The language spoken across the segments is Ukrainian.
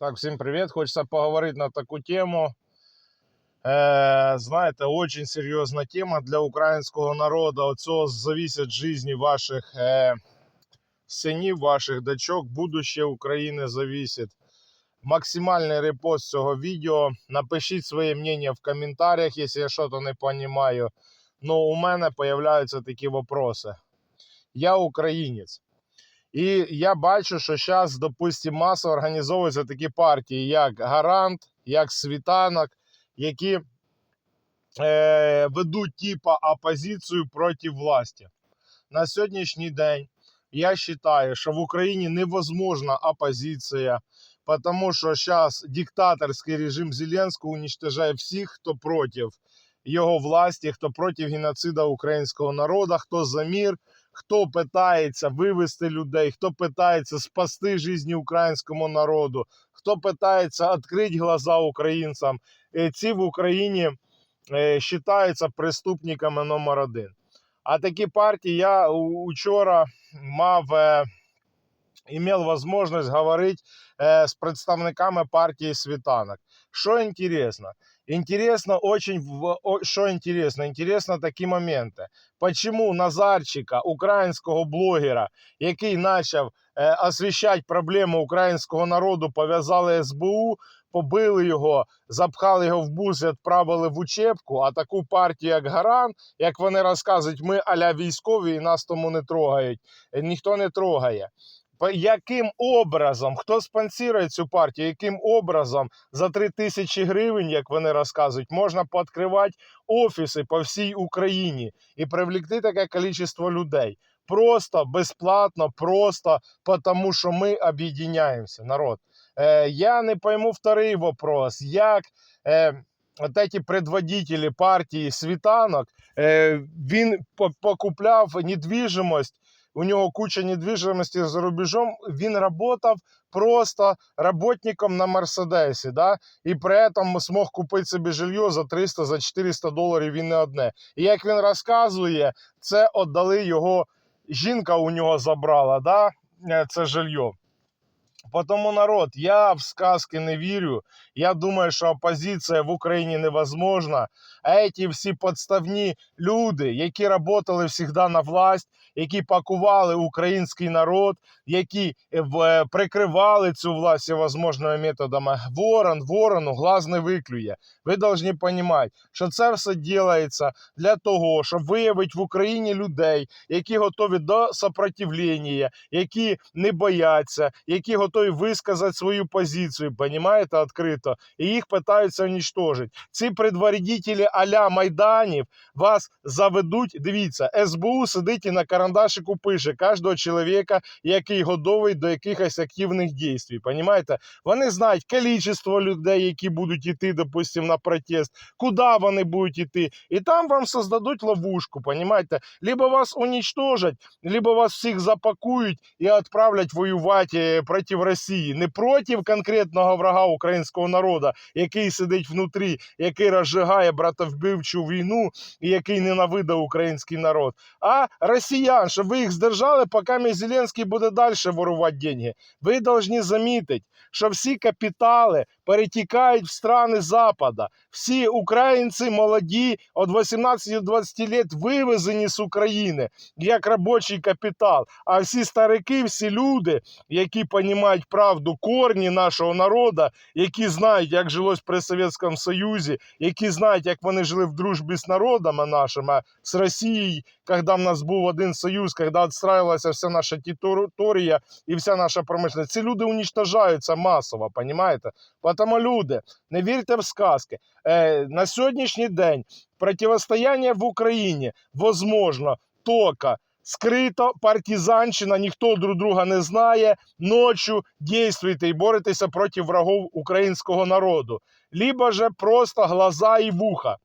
Так, всім привіт. Хочеться поговорити на таку тему. Е, знаєте, дуже серйозна тема для українського народу. От цього зависить житті ваших е, синів, ваших дочок, будуще України зависить. Максимальний репост цього відео. Напишіть своє мнение в коментарях, якщо я щось не розумію. Ну, у мене з'являються такі вопроси. Я українець. І я бачу, що зараз, допустимо, масово організовуються такі партії, як Гарант, як Світанок, які е, ведуть типа опозицію проти власті. На сьогоднішній день я вважаю, що в Україні невозможна опозиція, тому що зараз диктаторський режим Зеленського уничтожає всіх, хто проти його власті, хто проти геноциду українського народу, хто за мир, хто питається вивести людей, хто питається спасти життя українському народу, хто питається відкрити глаза українцям. Е, Ці в Україні е, вважаються преступниками номер один. А такі партії я учора мав. е, Імел можливість говорити з представниками партії Світанок. Що інтересно? Интересно очень, что интересно? Интересно такі моменти. Почему Назарчика, українського блогера, який почав е, освіщати проблеми українського народу, пов'язали СБУ, побили його, запхали його в бус відправили в учебку, а таку партію, як Гаран, як вони розказують, ми аля військові і нас тому не трогають, е, ніхто не трогає. Яким образом, хто спонсорує цю партію, яким образом за 3 тисячі гривень, як вони розказують, можна пооткривати офіси по всій Україні і привлекти таке кількість людей. Просто безплатно, просто тому, що ми об'єднаємося, народ. Е, я не пойму второй вопрос, як е, от эти предводителі партії світанок, е, він по- покупляв недвіжимость, у нього куча недвіжимості за рубежом, він працював просто работником на Мерседесі, да? і при этом змог купити собі жилье за 300, за 400 доларів і не одне. І як він розказує, це віддали його, жінка у нього забрала, да? е, це жилье. Потому народ, я в сказки не вірю. Я думаю, що опозиція в Україні невозможна. А ці всі підставні люди, які працювали завжди на власть, які пакували український народ, які е, е, прикривали цю власть всевозможними методами. Ворон, ворону глаз не виклює. Ви повинні розуміти, що це все робиться для того, щоб виявити в Україні людей, які готові до сопротивлення, які не бояться, які готові висказати свою позицію, понімаєте, відкрито, і їх питаються уничтожити. Ці предварителі аля Майданів вас заведуть. Дивіться, СБУ сидить і на карандашику пише кожного чоловіка, який готовий до якихось активних дій. Понімаєте? Вони знають кількість людей, які будуть йти, допустим, на протест, куди вони будуть йти, і там вам создадуть ловушку, понімаєте? Либо вас уничтожать, либо вас всіх запакують і відправлять воювати е, проти Росії. Не проти конкретного врага українського народу, який сидить внутрі, який розжигає братовбивчу війну і який ненавидить український народ, а росіян, щоб ви їх здержали, поки Зеленський буде далі ворувати деньги. Ви повинні замітити, що всі капітали перетікають в страни Запада. Всі українці молоді від 18 до 20 років вивезені з України як робочий капітал. А всі старики, всі люди, які розуміють правду корні нашого народу, які знають, як жилось при Совєтському Союзі, які знають, як вони жили в дружбі з народами нашими, з Росією, коли в нас був один союз, коли відстраювалася вся наша територія і вся наша промисловість. Ці люди уничтожаються масово, понімаєте? Тому люди, не вірте в сказки. Е, на сьогоднішній день противостояние в Україні возможно тільки скрито, партизанщина, ніхто друг друга не знає. Ночі дійствуйте і боретеся проти врагов українського народу. Либо же просто глаза і вуха.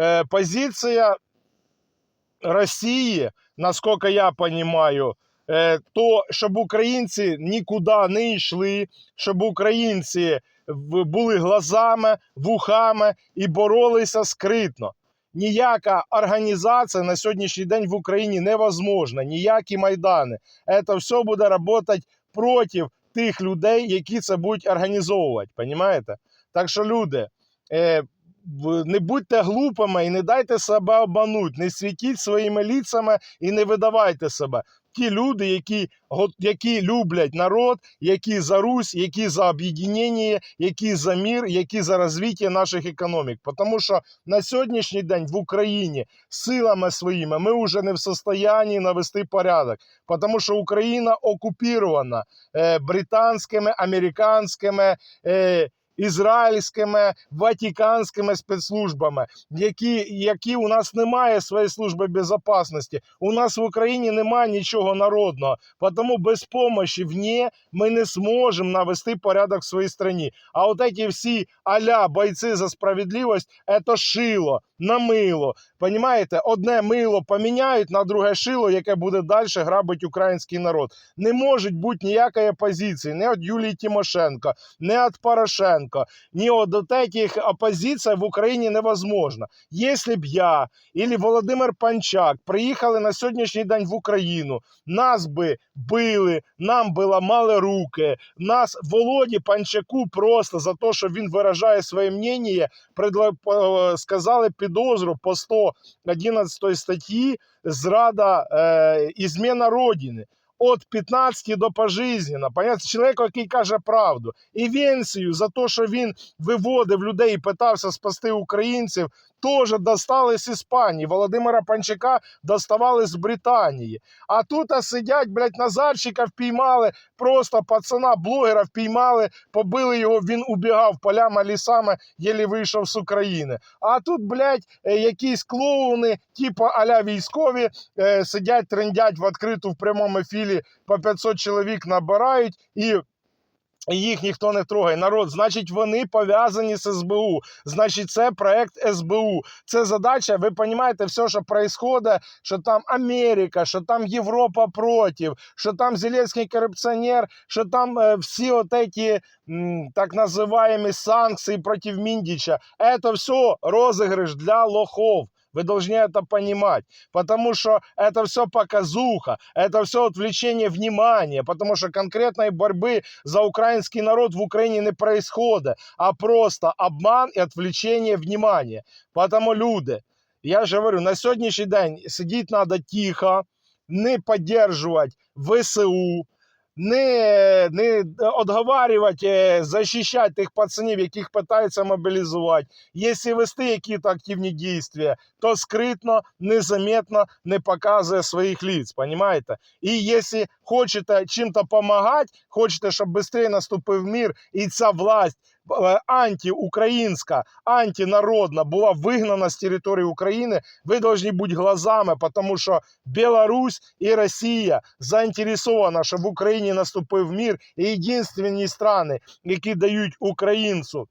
Е, позиція Росії, наскільки я розумію, е, то щоб українці нікуди не йшли, щоб українці були глазами, вухами і боролися скритно. Ніяка організація на сьогоднішній день в Україні невозможна, ніякі майдани. Це все буде працювати проти тих людей, які це будуть організовувати. Понімаєте? Так що, люди, е, не будьте глупими і не дайте себе обмануть, не світіть своїми ліцями і не видавайте себе. Ті люди, які, які люблять народ, які за Русь, які за об'єднання, які за мір, які за розвиття наших економік. Тому що на сьогоднішній день в Україні силами своїми ми вже не в состоянні навести порядок, тому що Україна окупірована е, британськими, американськими. Е, Ізраїльськими ватіканськими спецслужбами, які, які у нас немає своєї служби безпечності. У нас в Україні немає нічого народного, тому без допомоги вні ми не зможемо навести порядок в своїй країні. А от ці всі аля бойці за справедливість це шило на мило. Понімаєте, одне мило поміняють на друге шило, яке буде далі грабити український народ. Не може бути ніякої опозиції, не від Юлії Тимошенко, не від Порошенко, ні от таких опозицій в Україні невозможно. Якщо б я или Володимир Панчак приїхали на сьогоднішній день в Україну, нас би били, нам би ламали руки, нас Володі Панчаку просто за те, що він виражає своє мнення, сказали підозру по 111 статті зрада е, і зміна родини. От 15 до пожизненно. Понятно, чоловік, який каже правду. І Венцію за те, що він виводив людей і питався спасти українців, теж достали з Іспанії. Володимира Панчака доставали з Британії. А тут сидять, блядь, Назарчика впіймали, просто пацана, блогера впіймали, побили його, він убігав полями, лісами, єлі вийшов з України. А тут, блядь, е, якісь клоуни, типу аля військові, е, сидять, трендять в відкриту в прямому ефірі, по 500 чоловік набирають і. Їх ніхто не трогає. Народ, значить, вони пов'язані з СБУ. Значить, це проект СБУ. Це задача. Ви розумієте, все, що відбувається, що там Америка, що там Європа проти, що там Зеленський корупціонер, що там е, всі от м, так називаємо санкції проти Міндіча. Це все розіграш для лохов. Вы должны это понимать, потому что это все показуха, это все отвлечение внимания, потому что конкретной борьбы за украинский народ в Украине не происходит, а просто обман и отвлечение внимания. Потому люди, я же говорю, на сьогоднішній день сидіти треба тихо, не підтримувати ВСУ, не, не отговарювати, захищати тих пацанів, яких питаються мобілізувати. Якщо вести якісь активні дії, то скритно, незаметно не показує своїх ліц. Понимаєте? І якщо хочете чим-то допомагати, хочете, щоб швидше наступив мир, і ця власть е, антиукраїнська, антинародна була вигнана з території України, ви повинні бути глазами, тому що Білорусь і Росія заінтересована, щоб в Україні наступив мир, і єдині страни, які дають українцю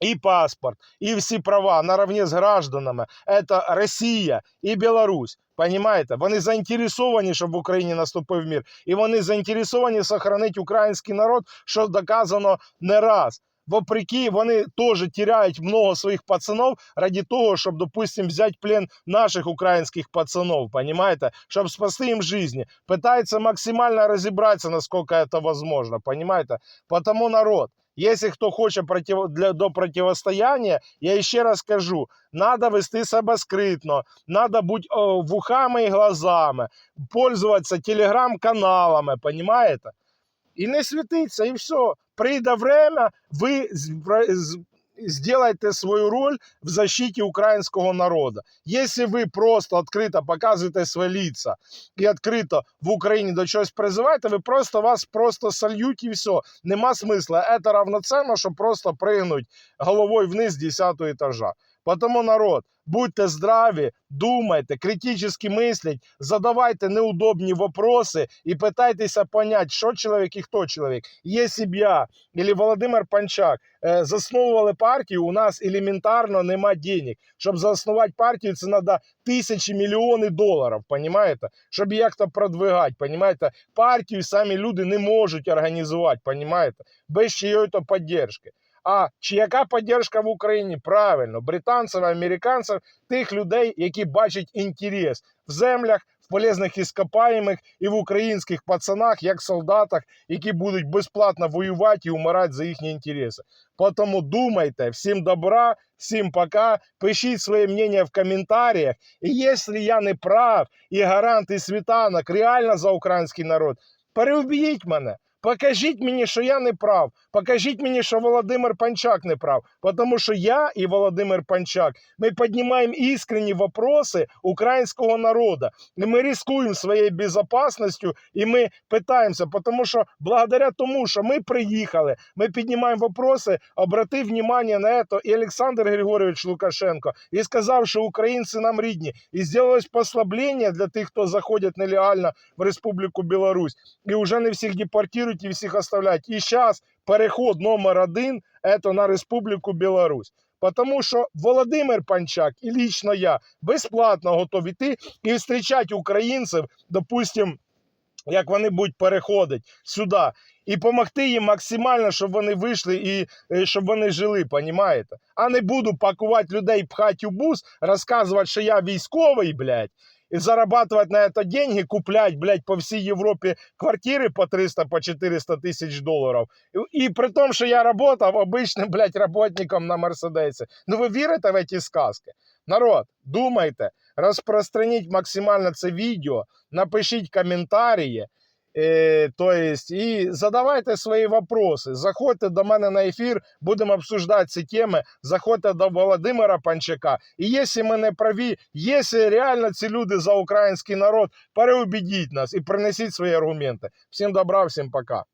і паспорт, і всі права наравні з гражданами, це Росія і Білорусь. Понимаєте? Вони заінтересовані, щоб в Україні наступив мир. І вони заінтересовані сохранити український народ, що доказано не раз. Вопреки, вони теж теряють много своїх пацанов ради того, щоб, допустим, взяти плен наших українських пацанов, понимаете? Щоб спасти їм життя. Питаються максимально розібратися, наскільки це возможно, понимаете? Потому народ, Если кто хочет против, для, до противостояния, я ще раз скажу, надо вести себе скритно, надо бути о, вухами і глазами, пользуватися телеграм-каналами, понимаете? І не світиться, і все. Прийде время, ви сделайте свою роль в защиті українського народу. Якщо ви просто відкрито показуєте свої лица і відкрито в Україні до чогось призиваєте, ви просто вас просто сольють і все. Нема смисла. Це равноценно, що просто пригнуть головою вниз з 10 етажа. Потому народ, будьте здраві, думайте, критично мисліть, задавайте неудобні вопроси і питайтеся понять, що чоловік і хто чоловік. Якщо б я або Володимир Панчак е, засновували партію, у нас елементарно нема денег. Щоб заснувати партію, це треба тисячі мільйони доларів, понімаєте? Щоб як-то продвигати, понімаєте? Партію самі люди не можуть організувати, понімаєте? Без чиєї-то підтримки. А чи яка підтримка в Україні? Правильно, британців, американців, тих людей, які бачать інтерес в землях, в полезних іскопаємих і в українських пацанах, як солдатах, які будуть безплатно воювати і умирати за їхні інтереси. Тому думайте, всім добра, всім пока. Пишіть своє мнение в коментарях. І якщо я не прав, і гарант, і світанок реально за український народ, переубедіть мене. Покажіть мені, що я не прав. Покажіть мені, що Володимир Панчак не прав. Тому що я і Володимир Панчак ми піднімаємо іскренні вопроси українського народу. І ми ризикуємо своєю безпечністю і ми питаємося, тому що благодаря тому, що ми приїхали, ми піднімаємо вопроси, обратив внимание на це і Олександр Григорович Лукашенко і сказав, що українці нам рідні. І зробилось послаблення для тих, хто заходить нелегально в Республіку Білорусь. І вже не всіх депортують і всіх оставляють. І зараз переход номер один це на Республіку Білорусь. Тому що Володимир Панчак і лично я безплатно готові йти і зустрічати українців, допустим, як вони будуть переходити сюди, і допомогти їм максимально, щоб вони вийшли і е, щоб вони жили, понімаєте? А не буду пакувати людей, пхати у бус, розказувати, що я військовий, блядь, і зарабатывать на это деньги, куплять, блядь, по всій Європі квартири по 300, по 400 тисяч доларів. І, и при тому, що я работал обичним, блядь, работником на Мерседесі. Ну ви вірите в эти сказки? Народ, думайте, розпространіть максимально це відео, напишіть коментарі, то есть, і задавайте свої вопроси. Заходьте до мене на ефір, будемо обсуждати ці теми. Заходьте до Володимира Панчака. І якщо ми не праві, якщо реально ці люди за український народ, переубедіть нас і принесіть свої аргументи. Всім добра, всім пока.